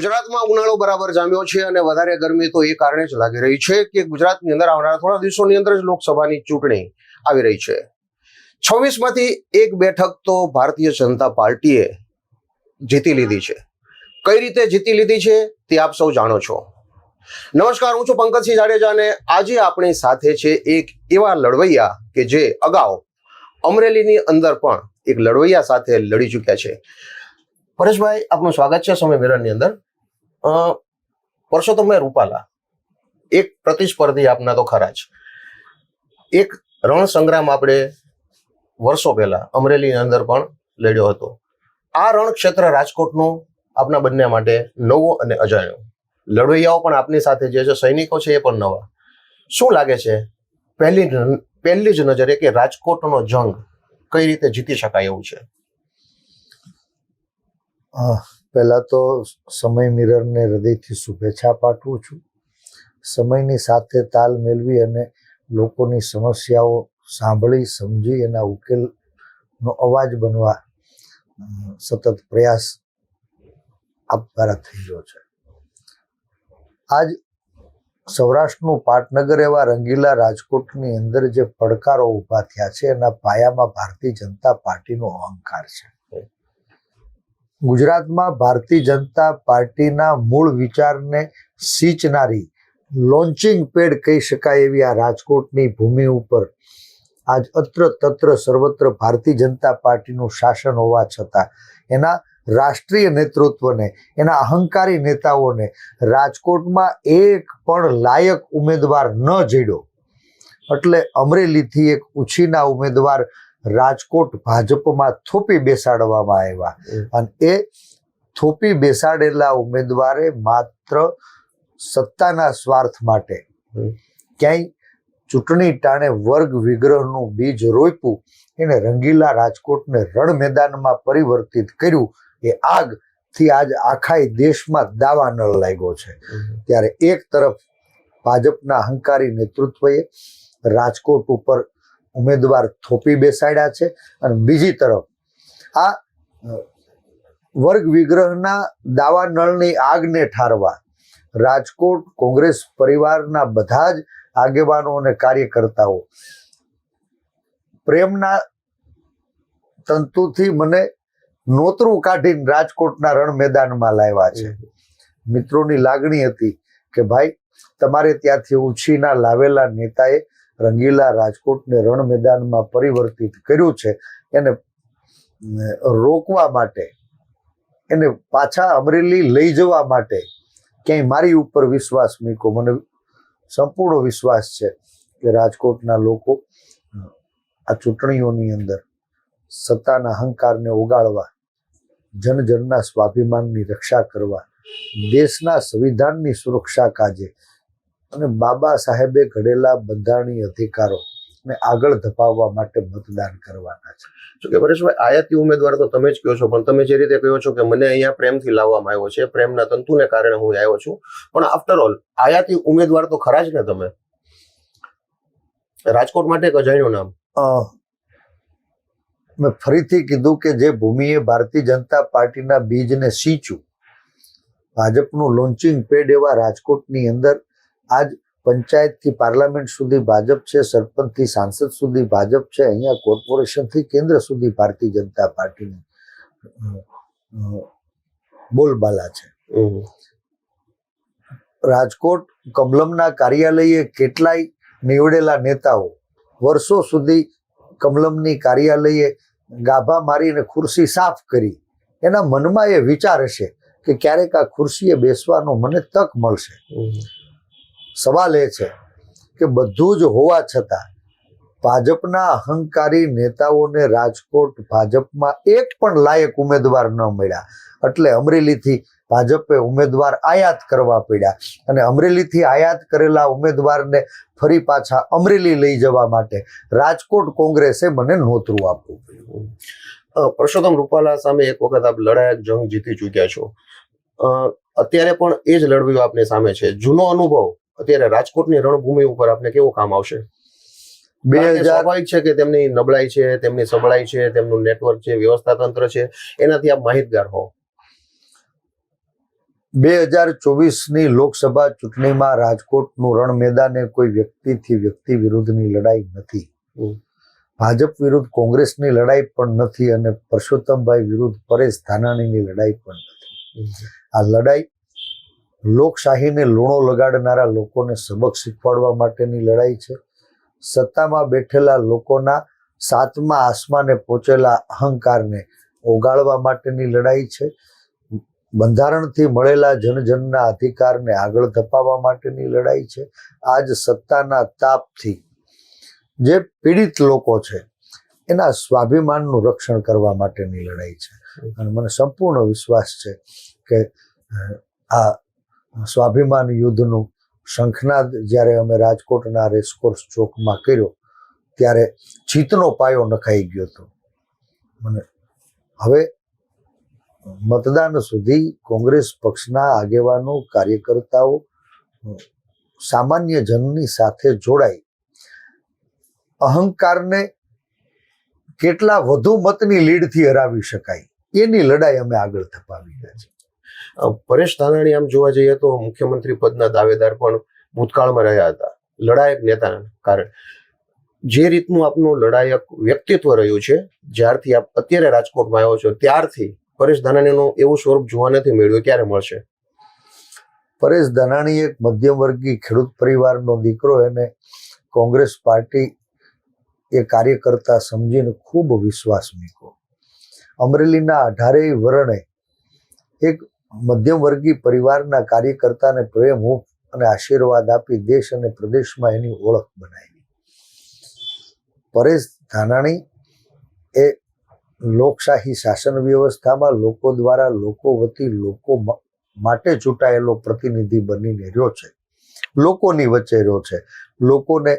ગુજરાતમાં ઉનાળો બરાબર જામ્યો છે અને વધારે ગરમી તો એ કારણે જ લાગી રહી છે કે ગુજરાતની અંદર આવનારા થોડા દિવસોની અંદર જ લોકસભાની ચૂંટણી આવી રહી છે. છવ્વીસમાંથી એક બેઠક તો ભારતીય જનતા પાર્ટીએ જીતી લીધી છે. કઈ રીતે જીતી લીધી છે તે આપ સૌ જાણો છો. નમસ્કાર, હું છું પંકજસિંહ જાડેજા અને આજે આપણી સાથે છે એક એવા લડવૈયા કે જે અગાઉ અમરેલીની અંદર પણ એક લડવૈયા સાથે લડી ચૂક્યા છે. પરેશભાઈ, આપનું સ્વાગત છે સમય મિરરની અંદર. પરસોત્તમભાઈ રૂપાલા. એક પ્રતિસ્પર્ધી આપના તો ખરા જ. એક રણ સંગ્રામ આપણે વર્ષો પહેલા અમરેલીની અંદર પણ લડ્યો હતો. આ રણ ક્ષેત્ર રાજકોટનું આપના બંને માટે નવો અને અજાણ્યો. લડવૈયાઓ પણ આપની સાથે જે છે, સૈનિકો છે, એ પણ નવા. શું લાગે છે? પહેલી પહેલી જ નજરે કે રાજકોટનો જંગ કઈ રીતે જીતી શકાય એવું છે? પહેલા તો સમય મિરરને હૃદયથી શુભેચ્છા પાઠવું છું. સમયની સાથે તાલ મેળવી અને લોકોની સમસ્યાઓ સાંભળી, સમજી એના ઉકેલનો અવાજ બનવા સતત પ્રયાસ આપ દ્વારા થઈ રહ્યો છે. આજ સૌરાષ્ટ્રનું પાટનગર એવા રંગીલા રાજકોટની અંદર જે પડકારો ઊભા થયા છે, એના પાયામાં ભારતીય જનતા પાર્ટીનો અહંકાર છે. ગુજરાતમાં ભારતીય જનતા પાર્ટીના મૂળ વિચારને સિંચનારી લોન્ચિંગ પેડ કહી શકાય એવી આ રાજકોટની ભૂમિ ઉપર આજ અત્ર તત્ર સર્વત્ર ભારતીય જનતા પાર્ટીનું શાસન હોવા છતાં એના રાષ્ટ્રીય નેતૃત્વને, એના અહંકારી નેતાઓને રાજકોટમાં એક પણ લાયક ઉમેદવાર ન જડ્યો એટલે અમરેલીથી એક ઉછીના ઉમેદવાર રાજકોટ ભાજપમાં થોપી બેસાડવામાં આવ્યા. અને એ થોપી બેસાડેલા ઉમેદવારે માત્ર સત્તાના સ્વાર્થ માટે ક્યાંય ચૂંટણી ટાણે વર્ગ વિગ્રહનું બીજ રોપ્યું એને રંગીલા રાજકોટને રણ મેદાનમાં પરિવર્તિત કર્યું. એ આગથી આજ આખા દેશમાં દાવાનળ લાગ્યો છે. ત્યારે એક તરફ ભાજપના અહંકારી નેતૃત્વએ રાજકોટ ઉપર ઉમેદવાર થોપી બેસાડ્યા છે અને બીજી તરફ આ વર્ગ વિગ્રહના દાવા નળની આગને ઠારવા રાજકોટ કોંગ્રેસ પરિવારના બધા જ આગેવાનો અને કાર્યકર્તાઓ પ્રેમના તંતુથી મને નોતરું કાઢીને રાજકોટના રણ મેદાનમાં લાવ્યા છે. મિત્રોની લાગણી હતી કે ભાઈ, તમારે ત્યાંથી ઉછીના લાવેલા નેતાએ રંગીલા રાજકોટને રણ મેદાનમાં પરિવર્તિત કર્યું છે, એને રોકવા માટે, એને પાછા અમરેલી લઈ જવા માટે ક્યાંય મારી ઉપર વિશ્વાસ મૂક્યો. મને સંપૂર્ણ વિશ્વાસ છે કે રાજકોટના લોકો આ ચૂંટણીઓની અંદર સત્તાના અહંકારને ઓગાળવા, જનજનના સ્વાભિમાનની રક્ષા કરવા, દેશના સંવિધાનની સુરક્ષા કાજે અને બાબા સાહેબે ઘડેલા બંધારણીય અધિકારો ને આગળ ધપાવવા માટે મતદાન કરવાના છે. જો કે પરેશભાઈ આયાતી ઉમેદવાર તો તમે જ કહો છો પણ તમે જે રીતે કહો છો કે મને અહીંયા પ્રેમથી લાવવામાં આવ્યો છે પ્રેમના તંતુને કારણે હું આવ્યો છું. પણ આફ્ટર ઓલ આયાતી ઉમેદવાર તો ખરા જ ને તમે? રાજકોટ માટે એક અજાણ્યું નામ. મેં ફરીથી કીધું કે જે ભૂમિએ ભારતીય જનતા પાર્ટીના બીજને સિંચ્યું ભાજપનું લોન્ચિંગ પેડ એવા રાજકોટની અંદર આજ પંચાયતથી પાર્લામેન્ટ સુધી ભાજપ છે સરપંચથી સાંસદ સુધી ભાજપ છે અહીંયા કોર્પોરેશનથી કેન્દ્ર સુધી ભારતીય જનતા પાર્ટીની બોલબાલા છે. રાજકોટ કમલમના કાર્યાલયે કેટલાય નીવડેલા નેતાઓ વર્ષો સુધી કમલમની કાર્યાલયે ગાભા મારીને ખુરશી સાફ કરી. એના મનમાં એ વિચાર હશે કે ક્યારેક આ ખુરશીએ બેસવાનો મને તક મળશે. સવાલ એ છે કે બધું જ હોવા છતાં ભાજપના અહંકારી નેતાઓને રાજકોટ ભાજપમાં એક પણ લાયક ઉમેદવાર ન મળ્યા. એટલે અમરેલીથી ભાજપે ઉમેદવાર આયાત કરવા પડ્યા અને અમરેલીથી આયાત કરેલા ઉમેદવારને ફરી પાછા અમરેલી લઈ જવા માટે રાજકોટ કોંગ્રેસે મને નોતરું આપવું પડ્યું. પરસોત્તમ રૂપાલા સામે એક વખત આપ લડાયક જંગ જીતી ચૂક્યા છો. અત્યારે પણ એ જ લડવીઓ આપની સામે છે. જૂનો અનુભવ અત્યારે રાજકોટની રણભૂમિ ઉપર આપને કેવું કામ આવશે? બે હજાર સ્વાભાવિક છે કે તેમની નબળાઈ છે તેમની સબળાઈ છે તેમનું નેટવર્ક છે વ્યવસ્થા તંત્ર છે એનાથી આપ માહિતગાર હો બે હજાર ચોવીસની લોકસભા ચૂંટણીમાં રાજકોટનું રણ મેદાને કોઈ વ્યક્તિથી વ્યક્તિ વિરુદ્ધની લડાઈ નથી. ભાજપ વિરુદ્ધ કોંગ્રેસની લડાઈ પણ નથી અને પરસોત્તમભાઈ વિરુદ્ધ પરેશ ધાનાણીની લડાઈ પણ નથી. આ લડાઈ લોકશાહીને લૂણો લગાડનારા લોકોને સબક શીખવાડવા માટેની લડાઈ છે. સત્તામાં બેઠેલા લોકોના સાતમા આસમાને પહોંચેલા અહંકારને ઓગાળવા માટેની લડાઈ છે. બંધારણથી મળેલા જનજનના અધિકારને આગળ ધપાવવા માટેની લડાઈ છે. આજ સત્તાના તાપથી જે પીડિત લોકો છે, એના સ્વાભિમાનનું રક્ષણ કરવા માટેની લડાઈ છે. અને મને સંપૂર્ણ વિશ્વાસ છે કે આ સ્વાભિમાન યુદ્ધનું શંખનાદ જ્યારે અમે રાજકોટના રેસકોર્સ ચોકમાં કર્યો, ત્યારે જીતનો પાયો નખાઈ ગયો હતો. અને હવે મતદાન સુધી કોંગ્રેસ પક્ષના આગેવાનો, કાર્યકર્તાઓ, સામાન્ય જનની સાથે જોડાઈ. અહંકારને કેટલા વધુ મતની લીડથી હરાવી શકાય, એની લડાઈ અમે આગળ ધપાવી રહ્યા છીએ. પરેશ ધાનાણી આમ જોવા જઈએ તો મુખ્યમંત્રી પદના દાવેદાર પણ ભૂતકાળમાં રહ્યા હતા. લડાયક નેતાના કારણે. જે રીતનું આપનું લડાયક વ્યક્તિત્વ રહ્યું છે, જ્યારથી આપ અત્યારે રાજકોટમાં આવ્યો છો, ત્યારથી પરેશ ધાનાણીનું એવું સ્વરૂપ જોવા નથી મળ્યું, ક્યારે મળશે? પરેશ ધાનાણી એક મધ્યમ વર્ગીય ખેડૂત પરિવારનો દીકરો એને કોંગ્રેસ પાર્ટી એ કાર્યકર્તા સમજીને ખૂબ વિશ્વાસ મૂક્યો. અમરેલીના અઢારેય વર્ણે એક મધ્યમ વર્ગી પરિવારના કાર્યકર્તાને પ્રેમ, હૂંફ અને આશીર્વાદ આપી દેશ અને પ્રદેશમાં એની ઓળખ બનાવી. પરેશ ધાનાણી એ લોકશાહી શાસન વ્યવસ્થામાં લોકો દ્વારા લોકો વતી લોકો માટે ચૂંટાયેલો પ્રતિનિધિ બનીને રહ્યો છે. લોકોની વચ્ચે રહ્યો છે. લોકોને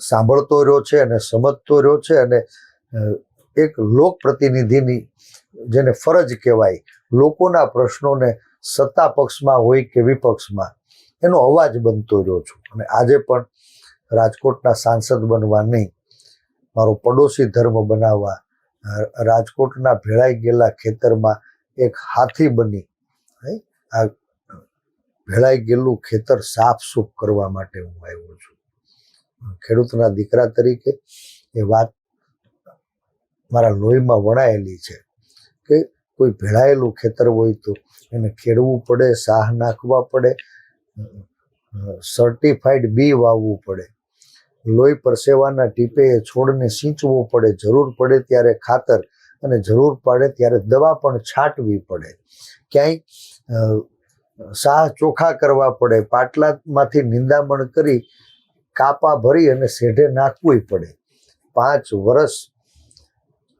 સાંભળતો રહ્યો છે અને સમજતો રહ્યો છે અને એક લોક પ્રતિનિધિની જેને ફરજ કહેવાય, લોકોના પ્રશ્નોને સત્તા પક્ષમાં હોય કે વિપક્ષમાં, એનો અવાજ બનતો રહ્યો છું. અને આજે પણ રાજકોટના સાંસદ બનવા નહીં, મારો પડોશી ધર્મ બનાવવા, રાજકોટના ભેળાઈ ગયેલા ખેતરમાં એક હાથી બની આ ભેળાઈ ગયેલું ખેતર સાફ સૂફ કરવા માટે હું આવ્યો છું. ખેડૂતના દીકરા તરીકે એ વાત મારા લોહીમાં વણાયેલી છે. કે કોઈ ભેળાયેલું ખેતર હોય તો એને ખેડવું પડે, સાહ નાખવા પડે સર્ટિફાઈડ બી વાવવું પડે. લોહી પરસેવાના ટીપે છોડને સિંચવો પડે, જરૂર પડે ત્યારે ખાતર અને જરૂર પડે ત્યારે દવા પણ છાંટવી પડે. ક્યાંય સાહ ચોખા કરવા પડે, પાટલામાંથી નિંદામણ કરી કાપા ભરી અને શેઢે નાખવું પડે. પાંચ વર્ષ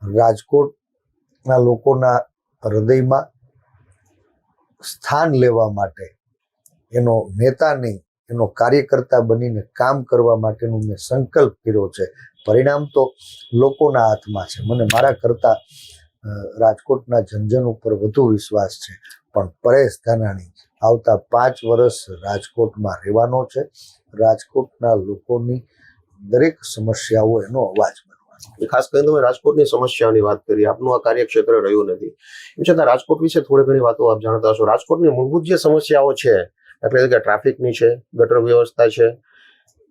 રાજકોટના લોકોના હૃદયમાં સ્થાન લેવા માટે એનો નેતા નહીં એનો કાર્યકર્તા બનીને કામ કરવા માટેનો મેં સંકલ્પ કર્યો છે. પરિણામ તો લોકોના હાથમાં છે. મને મારા કરતા રાજકોટના જનજન ઉપર વધુ વિશ્વાસ છે. પણ પરેશ ધાનાણી આવતા પાંચ વર્ષ રાજકોટમાં રહેવાનો છે. રાજકોટના લોકોની દરેક સમસ્યાઓ એનો અવાજ ખાસ કરીને તમે રાજકોટની સમસ્યાઓની વાત કરી, આપનું આ કાર્યક્ષેત્ર રહ્યું નથી. એમ છતાં રાજકોટ વિશે થોડી ઘણી વાતો આપ જાણતા હશો. રાજકોટની મૂળભૂત જે સમસ્યાઓ છે એટલે કે ટ્રાફિકની છે, ગટર વ્યવસ્થા છે,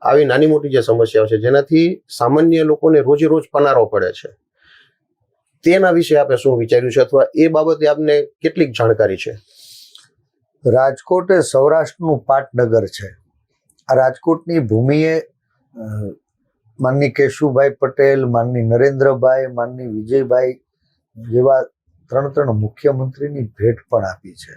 આવી નાની મોટી જે સમસ્યાઓ છે, જેનાથી સામાન્ય લોકોને રોજે રોજ પનારો પડે છે. તેના વિશે આપે શું વિચાર્યું છે અથવા એ બાબતે આપને કેટલીક જાણકારી છે? રાજકોટ એ સૌરાષ્ટ્રનું પાટનગર છે. આ રાજકોટની ભૂમિએ માનની કેશુભાઈ પટેલ, માનની નરેન્દ્રભાઈ, માનની વિજયભાઈ જેવા ત્રણ ત્રણ મુખ્યમંત્રીની ભેટ પણ આપી છે.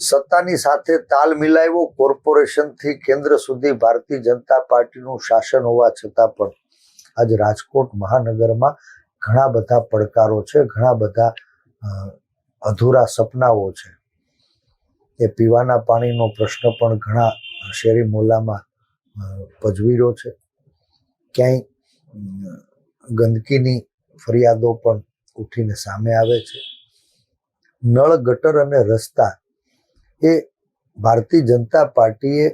સત્તાની સાથે તાલ મિલાવ્યો કોર્પોરેશનથી કેન્દ્ર સુધી ભારતીય જનતા પાર્ટીનું શાસન હોવા છતાં પણ આજે રાજકોટ મહાનગરમાં ઘણા બધા પડકારો છે, ઘણા બધા અધૂરા સપનાઓ છે. એ પીવાના પાણીનો પ્રશ્ન પણ ઘણા શેરી મોલામાં પજવીરો છે. ક્યાંય ગંદકીની ફરિયાદો પણ ઉઠીને સામે આવે છે. નળ, ગટર અને રસ્તા એ ભારતીય જનતા પાર્ટીએ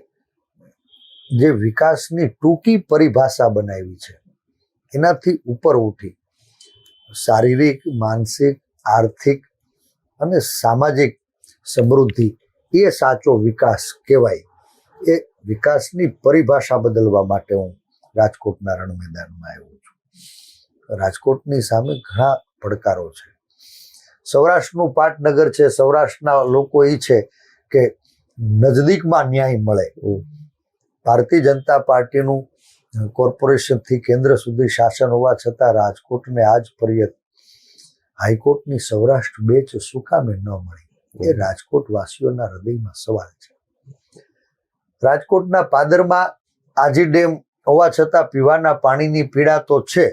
જે વિકાસની ટૂંકી પરિભાષા બનાવી છે, એનાથી ઉપર ઉઠી શારીરિક, માનસિક, આર્થિક અને સામાજિક સમૃદ્ધિ એ સાચો વિકાસ કહેવાય. એ વિકાસની પરિભાષા બદલવા માટે હું રાજકોટના રણ મેદાનમાં આવ્યો છું. રાજકોટની સામે ઘણા પડકારો છે. સૌરાષ્ટ્રનું પાટનગર છે સૌરાષ્ટ્રના લોકો એ છે કે નજદીકમાં ન્યાય મળે. ભારતીય જનતા પાર્ટીનું કોર્પોરેશનથી કેન્દ્ર સુધી શાસન હોવા છતાં રાજકોટને આજ પર્યત હાઈકોર્ટની સૌરાષ્ટ્ર બેચ શું કામે ન મળી. એ રાજકોટ વાસીઓના હૃદયમાં સવાલ છે. રાજકોટના પાદરમાં આજી ડેમ હોવા છતાં પીવાના પાણીની પીડા તો છે,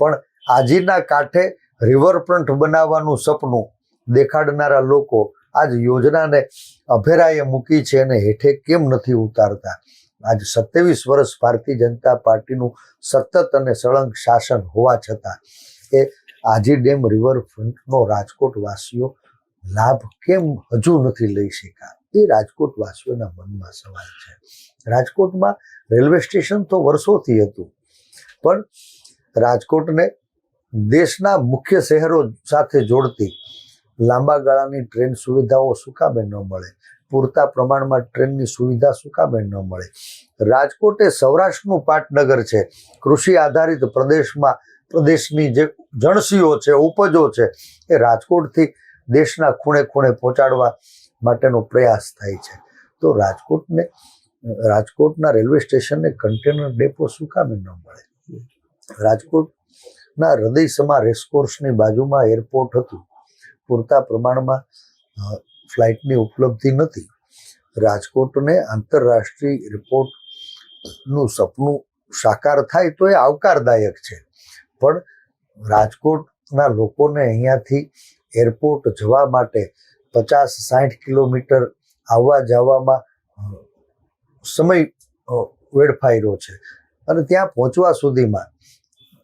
પણ આજીના કાંઠે રિવરફ્રન્ટ બનાવવાનું સપનું દેખાડનારા લોકો આજ યોજનાને અભેરાએ મૂકી છે અને હેઠે કેમ નથી ઉતારતા? આજ સત્યાવીસ વર્ષ ભારતીય જનતા પાર્ટીનું સતત અને સળંગ શાસન હોવા છતાં એ આજી ડેમ રિવરફ્રન્ટનો રાજકોટ વાસીઓ લાભ કેમ હજુ નથી લઈ શક્યા? એ રાજકોટ વાસીઓના મનમાં સવાલ છે. રાજકોટમાં રેલવે સ્ટેશન તો વર્ષોથી હતું. પણ રાજકોટને દેશના મુખ્ય શહેરો સાથે જોડતી લાંબા ગાળાની ટ્રેન સુવિધાઓ શું કામે ન મળે. પૂરતા પ્રમાણમાં ટ્રેનની સુવિધા શું કામે ન મળે. રાજકોટ એ સૌરાષ્ટ્રનું પાટનગર છે. કૃષિ આધારિત પ્રદેશમાં પ્રદેશની જે જણસીઓ છે, ઉપજો છે, એ રાજકોટથી દેશના ખૂણે ખૂણે પહોંચાડવા માટેનો પ્રયાસ થાય છે. તો રાજકોટને રાજકોટના રેલવે સ્ટેશનને કન્ટેનર ડેપો શું કામે ન મળે? રાજકોટના હૃદયસમા રેસકોર્સની બાજુમાં એરપોર્ટ હતું. પૂરતા પ્રમાણમાં ફ્લાઇટની ઉપલબ્ધિ નથી. રાજકોટને આંતરરાષ્ટ્રીય એરપોર્ટનું સપનું સાકાર થાય તો એ આવકારદાયક છે. પણ રાજકોટના લોકોને અહીંયાથી એરપોર્ટ જવા માટે પચાસ સાઠ કિલોમીટર આવવા જવામાં સમય વેડફાઈ છે. અને ત્યાં પહોંચવા સુધીમાં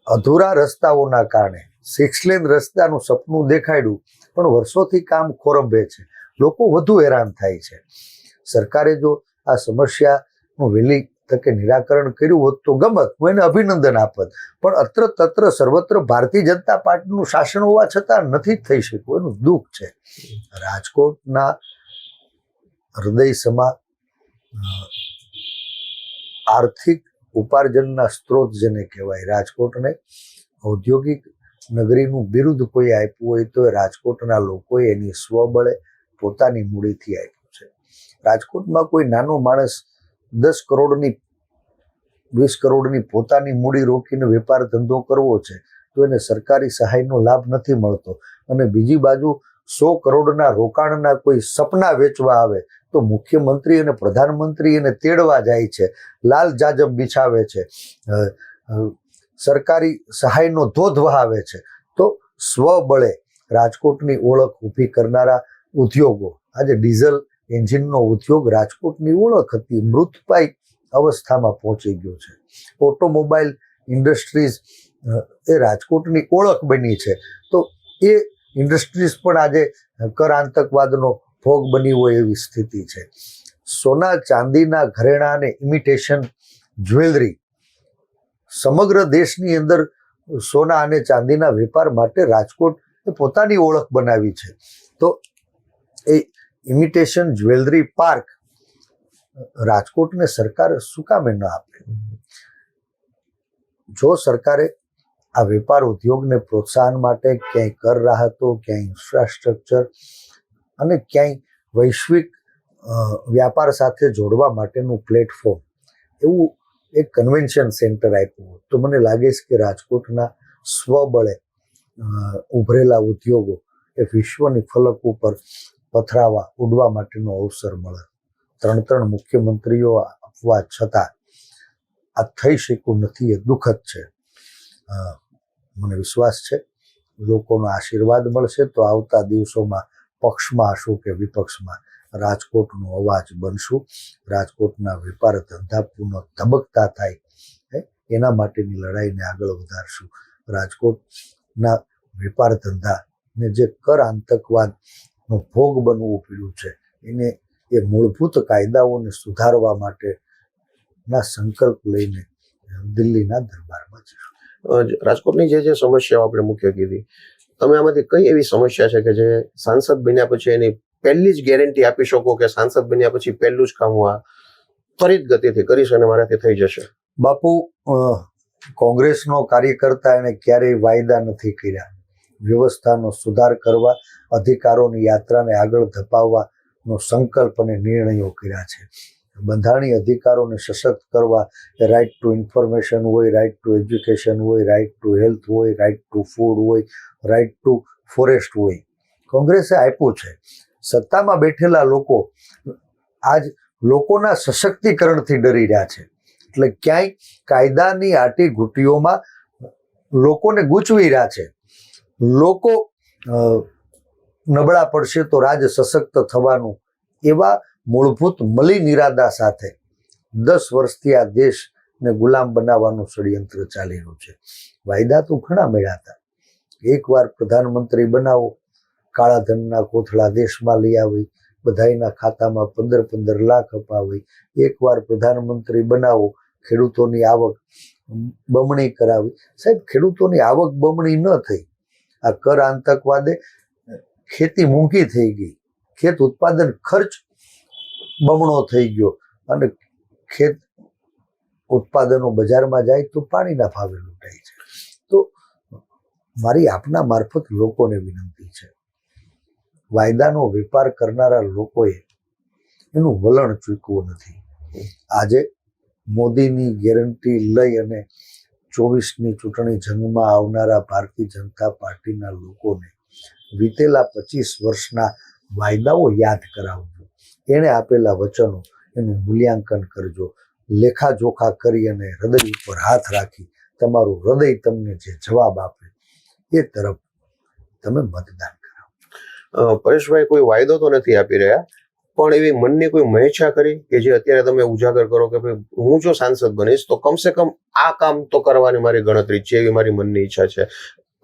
અધૂરા રસ્તાઓના કારણે સિક્સ લેન રસ્તાનું સપનું દેખાડ્યું, પણ વર્ષોથી કામ ખોરંભે છે. લોકો વધુ હેરાન થાય છે. સરકારે જો આ સમસ્યાનું વહેલી તકે નિરાકરણ કર્યું હોત તો ગમત, હું એને અભિનંદન આપત. પણ અત્ર તત્ર સર્વત્ર ભારતીય જનતા પાર્ટીનું શાસન હોવા છતાં નથી થઈ શક્યું, એનું દુઃખ છે. રાજકોટના હૃદય સમા આર્થિક ઉપાર્જનના સ્ત્રોત જેને કહેવાય રાજકોટને, ઔદ્યોગિક નગરીનું બિરુદ કોઈ આપ્યું હોય તો રાજકોટના લોકોએ એની સ્વબળે પોતાની મૂડીથી આપ્યું છે. રાજકોટમાં કોઈ નાનો માણસ દસ કરોડની, વીસ કરોડની પોતાની મૂડી રોકીને વેપાર ધંધો કરવો છે, તો એને સરકારી સહાયનો લાભ નથી મળતો. અને બીજી બાજુ સો કરોડના રોકાણના કોઈ સપના વેચવા આવે તો મુખ્યમંત્રી અને પ્રધાનમંત્રી એને તેડવા જાય છે, લાલ જાજમ બિછાવે છે સરકારી સહાયનો ધોધ વહાવે છે. તો સ્વબળે રાજકોટની ઓળખ ઊભી કરનારા ઉદ્યોગો, આજે ડીઝલ એન્જિનનો ઉદ્યોગ રાજકોટની ઓળખ હતી મૃતપાય અવસ્થામાં પહોંચી ગયો છે. ઓટોમોબાઈલ ઇન્ડસ્ટ્રીઝ એ રાજકોટની ઓળખ બની છે. તો એ ઇન્ડસ્ટ્રીઝ પણ આજે કર આતંકવાદનો ભોગ બની હોય એવી સ્થિતિ છે. સોના ચાંદીના ઘરેણાં અને ઇમિટેશન જ્વેલરી સમગ્ર દેશની અંદર સોના અને ચાંદીના વેપાર માટે રાજકોટ એ પોતાની ઓળખ બનાવી છે. તો એ ઇમિટેશન જ્વેલરી પાર્ક રાજકોટને સરકાર શું કામે ન આપે જો સરકારે આ વેપાર ઉદ્યોગને પ્રોત્સાહન માટે ક્યાંય કર રાહતો, ક્યાંય ઇન્ફ્રાસ્ટ્રક્ચર અને ક્યાંય વૈશ્વિક વ્યાપાર સાથે જોડવા માટેનું પ્લેટફોર્મ એવું એક કન્વેન્શન સેન્ટર આપ્યું તો મને લાગે છે કે રાજકોટના સ્વબળે ઉભરેલા ઉદ્યોગો એ વિશ્વની ફલક ઉપર પથરાવા, ઉડવા માટેનો અવસર મળે. ત્રણ ત્રણ મુખ્યમંત્રીઓ આપવા છતાં આ થઈ શક્યું નથી, એ દુઃખદ છે. મને વિશ્વાસ છે. લોકોનો આશીર્વાદ મળશે તો આવતા દિવસોમાં પક્ષમાં હશું કે વિપક્ષમાં રાજકોટનો અવાજ બનશું. રાજકોટના વેપાર ધંધા પુનઃ ધબકતા થાય. એના માટેની લડાઈને આગળ વધારશું. રાજકોટના વેપાર ધંધાને જે કર આતંકવાદનો ભોગ બનવું પડ્યું છે એને એ મૂળભૂત કાયદાઓને સુધારવા માટેના સંકલ્પ લઈને દિલ્હીના દરબારમાં જઈશું અ, જ- રાજકોટની જે જે સમસ્યાઓ આપણે મુખ્ય કીધી તમે આમાંથી કઈ એવી સમસ્યા છે કે જે સાંસદ બન્યા પછી એની પહેલી જ ગેરંટી આપી શકો કે સાંસદ બન્યા પછી પહેલું જ કામ હું આ ત્વરિત ગતિથી કરીશ અને મારાથી થઈ જશે? બાપુ કોંગ્રેસનો કાર્યકર્તા એને ક્યારેય વાયદા નથી કર્યા. વ્યવસ્થાનો સુધાર કરવા, અધિકારોની યાત્રાને આગળ ધપાવવાનો સંકલ્પ અને નિર્ણયો કર્યા છે. બંધારણીય અધિકારોને સશક્ત કરવા રાઇટ ટુ ઇન્ફોર્મેશન હોય રાઇટ ટુ એજ્યુકેશન હોય રાઇટ ટુ હેલ્થ હોય રાઇટ ટુ ફૂડ હોય રાઇટ ટુ ફોરેસ્ટ હોય. કોંગ્રેસે આપ્યું છે. સત્તામાં બેઠેલા લોકો આજ લોકોના સશક્તિકરણથી ડરી રહ્યા છે. એટલે ક્યાંય કાયદાની આટી ઘૂંટીઓમાં લોકોને ગૂંચવી રહ્યા છે. લોકો નબળા પડશે તો રાજ સશક્ત થવાનું એવા મૂળભૂત મલિન ઇરાદા સાથે દસ વર્ષથી આ દેશને ગુલામ બનાવવાનું ષડયંત્ર ચાલી રહ્યું છે. વાયદા તો ઘણા મળ્યા હતા. એકવાર પ્રધાનમંત્રી બનાવો કાળા ધનના કોથળા દેશમાં લઈ આવી, બધાયના ખાતામાં પંદર પંદર લાખ અપાવી, એકવાર પ્રધાનમંત્રી બનાવો, ખેડૂતોની આવક બમણી કરાવી. સાહેબ, ખેડૂતોની આવક બમણી ન થઈ. આ કર આતંકવાદે ખેતી મોંઘી થઈ ગઈ. ખેત ઉત્પાદન ખર્ચ બમણો થઈ ગયો અને ખેત ઉત્પાદનો બજારમાં જાય તો પાણીના ભાવે લૂંટાય છે. તો મારી આપના મારફત લોકોને વિનંતી છે. વાયદાનો વેપાર કરનારા લોકોએ એનું વલણ ચૂકવું નથી. આજે મોદીની ગેરંટી લઈ અને ચોવીસની ચૂંટણી જંગમાં આવનારા ભારતીય જનતા પાર્ટીના લોકોને વીતેલા પચીસ વર્ષના વાયદાઓ યાદ કરાવજો. એણે આપેલા વચનો એનું મૂલ્યાંકન કરજો. લેખાજોખા કરી અને હૃદય ઉપર હાથ રાખી તમારું હૃદય તમને જે જવાબ આપે એ તરફ તમે મતદાન કરાવો પરેશભાઈ, કોઈ વાયદો તો નથી આપી રહ્યા? પણ એવી મનની કોઈ મહેચ્છા કરી કે જે અત્યારે તમે ઉજાગર કરો કે ભાઈ હું જો સાંસદ બનીશ તો કમસે કમ આ કામ તો કરવાની મારી ગણતરી છે એવી મારી મનની ઈચ્છા છે.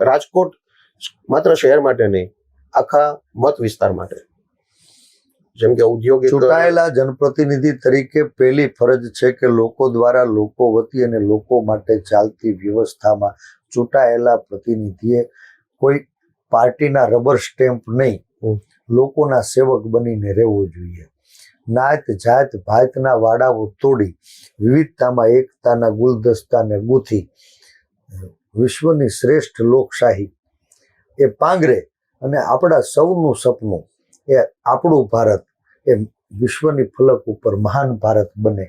રાજકોટ માત્ર શહેર માટે નહીં, આખા મત વિસ્તાર માટે. જેમ કે ઔદ્યોગિક ચૂંટાયેલા જનપ્રતિનિધિ તરીકે પહેલી ફરજ છે કે લોકો દ્વારા લોકો વતી અને લોકો માટે ચાલતી વ્યવસ્થામાં ચૂંટાયેલા પ્રતિનિધિએ કોઈ પાર્ટીના રબર સ્ટેમ્પ નહીં લોકોના સેવક બનીને રહેવું જોઈએ. નાત જાત ભાતના વાડાઓ તોડી વિવિધતામાં એકતાના ગુલદસ્તાને ગૂંથી વિશ્વની શ્રેષ્ઠ લોકશાહી એ પાંગરે અને આપણા સૌનું સપનું એ આપણું ભારત એ વિશ્વની ફલક ઉપર મહાન ભારત બને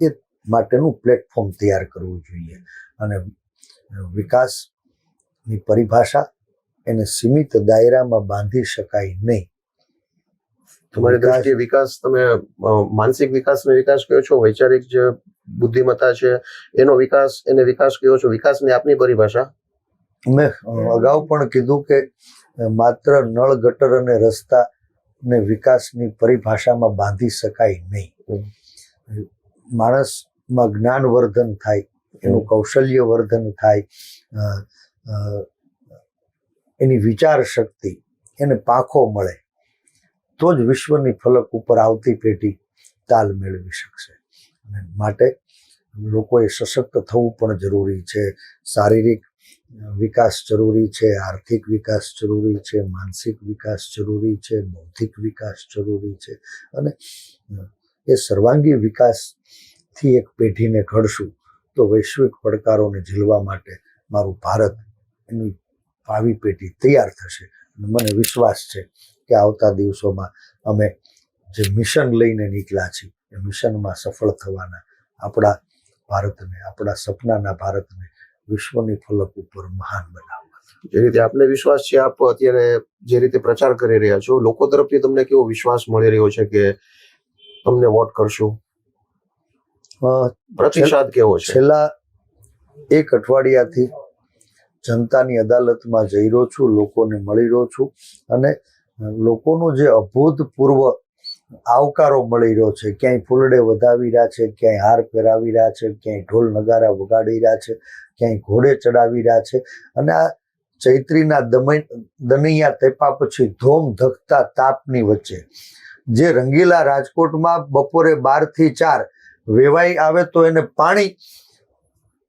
એ માટેનું પ્લેટફોર્મ તૈયાર કરવું જોઈએ. અને વિકાસની પરિભાષા એને સીમિત દાયરામાં બાંધી શકાય નહીં. તમારી દ્રષ્ટિએ વિકાસ તમે માનસિક વિકાસનો વિકાસ કયો છો? વૈચારિક જે બુદ્ધિમત્તા છે એનો વિકાસ એને વિકાસ કયો છો? વિકાસની આપની પરિભાષા? મેં અગાઉ પણ કીધું કે માત્ર નળ ગટર અને રસ્તા ને વિકાસની પરિભાષામાં બાંધી શકાય નહીં. માણસમાં જ્ઞાનવર્ધન થાય એનું કૌશલ્ય વર્ધન થાય એની વિચાર શક્તિ એને પાંખો મળે તો જ વિશ્વની ફલક ઉપર આવતી પેઢી તાલ મેળવી શકશે. અને માટે લોકોએ સશક્ત થવું પણ જરૂરી છે. શારીરિક વિકાસ જરૂરી છે, આર્થિક વિકાસ જરૂરી છે, માનસિક વિકાસ જરૂરી છે, બૌદ્ધિક વિકાસ જરૂરી છે. અને એ સર્વાંગી વિકાસથી એક પેઢીને ઘડશું તો વૈશ્વિક પડકારોને ઝીલવા માટે મારું ભારત એની ભાવિ પેઢી તૈયાર થશે. મને વિશ્વાસ છે કે આવતા દિવસોમાં અમે જે મિશન લઈને નીકળ્યા છીએ, એ મિશનમાં સફળ થવાના આપણા ભારતને, આપણા સપનાના ભારતને વિશ્વની ફલક ઉપર મહાન બનાવવા જે રીતે આપને વિશ્વાસ છે આપ અત્યારે જે રીતે પ્રચાર કરી રહ્યા છો લોકો તરફથી તમને કેવો વિશ્વાસ મળી રહ્યો છે કે તમને વોટ કરશો? પ્રતિસાદ કેવો છે? છેલ્લા એક અઠવાડિયાથી જનતાની અદાલતમાં જઈ રહ્યો છું લોકોને મળી રહ્યો છું અને લોકોનો જે અભૂતપૂર્વ આવકારો મળી રહ્યો છે. ક્યાંય ફૂલડે વધાવી રહ્યા છે, ક્યાંય હાર પહેરાવી રહ્યા છે, ક્યાંય ઢોલ નગારા વગાડી રહ્યા છે, ક્યાંય ઘોડે ચડાવી રહ્યા છે. અને આ ચૈત્રીના દમય, દનૈયા તેપા પછી ધોમ ધકતા તાપની વચ્ચે. જે રંગીલા રાજકોટમાં બપોરે બારથી ચાર વેવાઈ આવે તો એને પાણી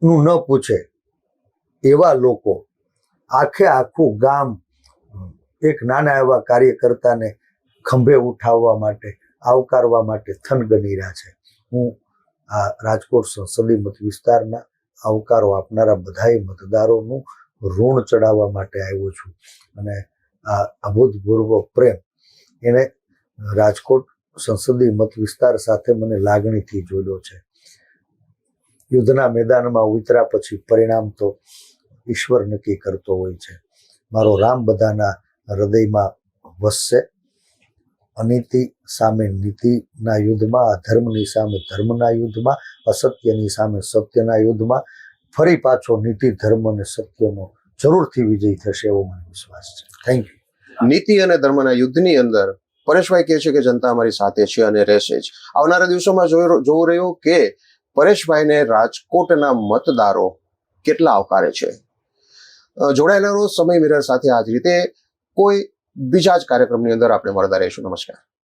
નું ન પૂછે એવા લોકો. આખે આખું ગામ એક નાના એવા કાર્યકર્તાને ખંભે ઉઠાવવા માટે, આવકારવા માટે થનગની રહ્યા છે. હું આ રાજકોટ સંસદીય મત વિસ્તારના આવકારો આપનારા બધાય મતદારોનું ઋણ ચડાવવા માટે આવ્યો છું અને આ અભૂતપૂર્વ પ્રેમ એને રાજકોટ સંસદીય મત વિસ્તાર સાથે મને લાગણીથી જોડ્યો છે. યુદ્ધના મેદાનમાં ઉતર્યા પછી પરિણામ તો ઈશ્વર નક્કી કરતો હોય છે. મારો રામ બધાના હૃદયમાં વસશે. અનીતિ સામે નીતિના યુદ્ધમાં અધર્મની સામે ધર્મના યુદ્ધમાં, અસત્યની સામે સત્યના યુદ્ધમાં, ફરી પાછો નીતિ, ધર્મ અને સત્યનો જરૂરથી વિજય થશે એવો મને વિશ્વાસ છે. થેન્ક યુ નીતિ અને ધર્મના યુદ્ધની અંદર પરેશભાઈ કહે છે કે જનતા અમારી સાથે છે અને રહેશે જ. આવનારા દિવસોમાં જોવું રહ્યું કે પરેશભાઈને રાજકોટના મતદારો કેટલા આવકારે છે. જોડાયેલાનો સમય મિરર સાથે આ જ રીતે. કોઈ બીજા જ કાર્યક્રમની અંદર આપણે મળતા રહીશું. નમસ્કાર.